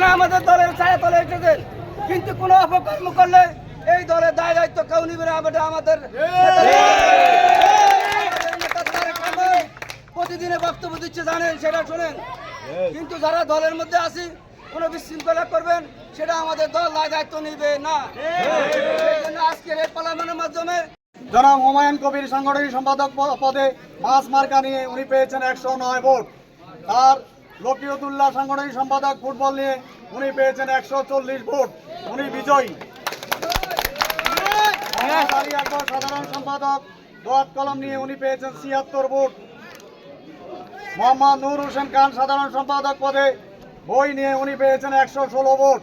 এখানে আমাদের দলের ছায়া তলে এসেছেন কিন্তু কোনো অপকর্ম করলে এই দলের দায় দায়িত্ব কেউ নিবে না, আমাদের প্রতিদিনে বক্তব্য দিচ্ছে, জানেন, সেটা শোনেন। কিন্তু যারা দলের মধ্যে আছি, কোনো বিশৃঙ্খলা করবেন, সেটা আমাদের দল দায় দায়িত্ব নিবে না। আজকের এই পার্লামেন্টের মাধ্যমে জনাব হুমায়ুন কবির সাংগঠনিক সম্পাদক পদে মাস মার্কা নিয়ে উনি পেয়েছেন একশো নয় ভোট। তার লকিয়তুল্লাহ সাংগঠনিক সম্পাদক ফুটবল নিয়ে উনি পেয়েছেন একশো চল্লিশ ভোট। উনি বিজয়ী। আলী সাধারণ সম্পাদক। দোয়াত কলম নিয়ে উনি পেয়েছেন ছিয়াত্তর ভোট। মোহাম্মদ নূর হোসেন খান, সাধারণ সম্পাদক পদে বই নিয়ে উনি পেয়েছেন একশো ষোলো ভোট।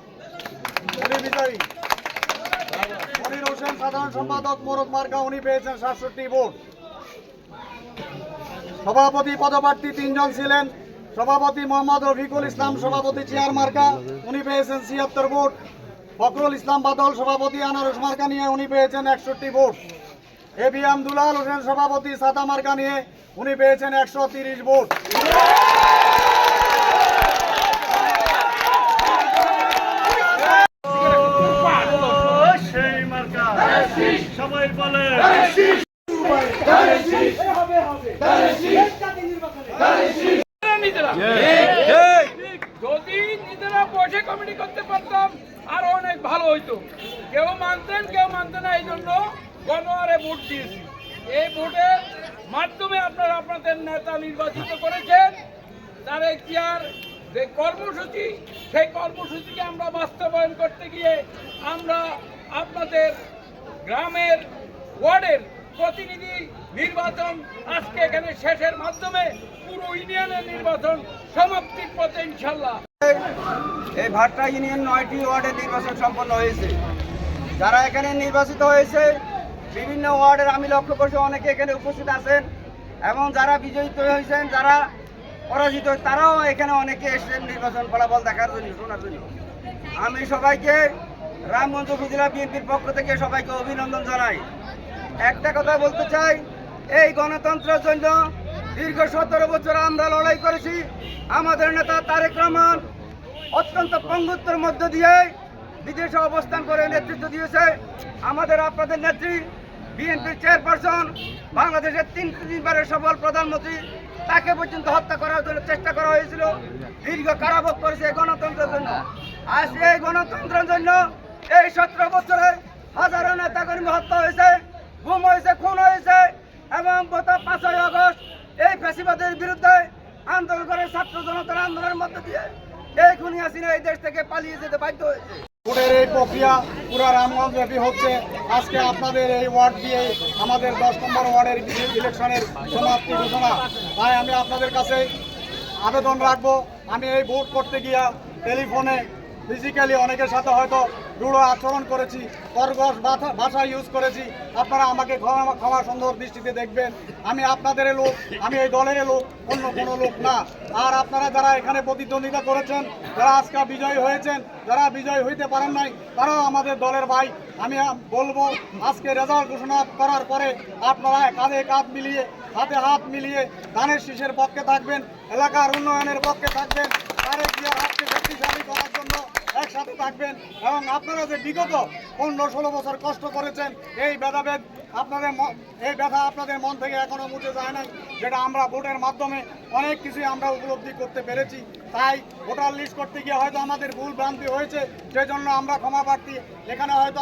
উনি বিজয়ী। মনির হোসেন, সাধারণ সম্পাদক। মোরদ মার্কা উনি পেয়েছেন সাতষট্টি ভোট। সভাপতি পদপ্রার্থী তিনজন ছিলেন। সভাপতি মোহাম্মদ রফিকুল ইসলাম সভাপতি চেয়ার মার্কা উনি পেয়েছেন ছিয়াত্তর ভোট ফখরুল ইসলাম বাদল সভাপতি আনারস মার্কা নিয়ে উনি পেয়েছেন একষট্টি vote A B M Dulal Hossain সভাপতি সাদা মার্কা নিয়ে উনি পেয়েছেন একশো তিরিশ ভোট সবাই বলে নিজেরা যদি নিজেরা বসে কমিটি করতে পারতাম আরও অনেক ভালো হইতো। কেউ মানতেন কেউ মানতেন না এই জন্য গণহারে ভোট দিয়েছি। এই ভোটের মাধ্যমে আপনারা আপনাদের নেতা নির্বাচিত করেছেন। তার এখতিয়ার যে কর্মসূচি সেই কর্মসূচিকে আমরা বাস্তবায়ন করতে গিয়ে আমরা আপনাদের গ্রামের ওয়ার্ডের প্রতিনিধি নির্বাচন আজকে এখানে শেষের মাধ্যমে এই ভাট্টা ইউনিয়ন নয়টি ওয়ার্ডে নির্বাচন সম্পন্ন হয়েছে। যারা এখানে নির্বাচিত হয়েছে, বিভিন্ন ওয়ার্ডের আমি লক্ষ্য করছি, অনেকে এখানে উপস্থিত আছেন এবং যারা বিজয়ী হয়েছেন, যারা পরাজিত, তারাও এখানে অনেকে এসেছেন নির্বাচন ফলাফল দেখার জন্য, শোনার জন্য। আমি সবাইকে, রামগঞ্জ উপজেলা বিএনপির পক্ষ থেকে সবাইকে অভিনন্দন জানাই। একটা কথা বলতে চাই, এই গণতন্ত্রের জন্য দীর্ঘ সতেরো বছর আমরা লড়াই করেছি। আমাদের নেতা তারেক রহমান অত্যন্ত পঙ্গুত্বের মধ্য দিয়ে বিদেশে অবস্থান করে নেতৃত্ব দিয়েছে। আমাদের আপনাদের নেত্রী, বিএনপির চেয়ারপারসন, বাংলাদেশের তিন তিনবারের সফল প্রধানমন্ত্রী, তাকে পর্যন্ত হত্যা করার জন্য চেষ্টা করা হয়েছিল। দীর্ঘ কারাভোগ করেছে গণতন্ত্রের জন্য। আজ এই গণতন্ত্রের জন্য এই সতেরো বছরে হাজারো নেতাকর্মী হত্যা হয়েছে, গুম হয়েছে, খুন হয়েছে এবং গত পাঁচই আগস্ট ফ্যাসিবাদের বিরুদ্ধে আন্দোলন করে ছাত্র জনতার আন্দোলনের মধ্য দিয়ে এই খুনি হাসিনা এই দেশ থেকে পালিয়ে যেতে বাধ্য হয়েছে। ভোটের এই প্রক্রিয়া পুরো রামগঞ্জ ব্যাপী হচ্ছে। আজকে আপনাদের এই ওয়ার্ড দিয়ে আমাদের দশ নম্বর ওয়ার্ডের ইলেকশনের সমাপ্তি ঘোষণা। তাই আমি আপনাদের কাছে আবেদন রাখব। আমি এই ভোট করতে গিয়া টেলিফোনে ফিজিক্যালি অনেকের সাথে হয়তো রূঢ় আচরণ করেছি কর্কশ ভাষা- ইউজ করেছি। আপনারা আমাকে ক্ষমা ক্ষমা সুন্দর দৃষ্টিতে দেখবেন। আমি আপনাদের লোক, আমি এই দলের লোক, অন্য কোনো লোক না। আর আপনারা যারা এখানে প্রতিদ্বন্দ্বিতা করেছেন, যারা আজকে বিজয়ী হয়েছেন, যারা বিজয় হইতে পারেন নাই, তারাও আমাদের দলের ভাই। আমি বলব, আজকে রেজাল্ট ঘোষণা করার পরে আপনারা কাঁধে কাঁধ মিলিয়ে, হাতে হাত মিলিয়ে ধানের শীষের পক্ষে থাকবেন, এলাকার উন্নয়নের পক্ষে থাকবেন হাতকে শক্তিশালী করার জন্য একসাথে থাকবেন এবং আপনারা যে বিগত পনেরো ষোলো বছর কষ্ট করেছেন, এই ভেদাভেদ আপনাদের এই ব্যথা আপনাদের মন থেকে এখনও মুছে যায় নাই, যেটা আমরা ভোটের মাধ্যমে অনেক কিছুই আমরা উপলব্ধি করতে পেরেছি। তাই ভোটার লিস্ট করতে গিয়ে হয়তো আমাদের ভুল ভ্রান্তি হয়েছে সেই জন্য আমরা ক্ষমা প্রার্থী। এখানে হয়তো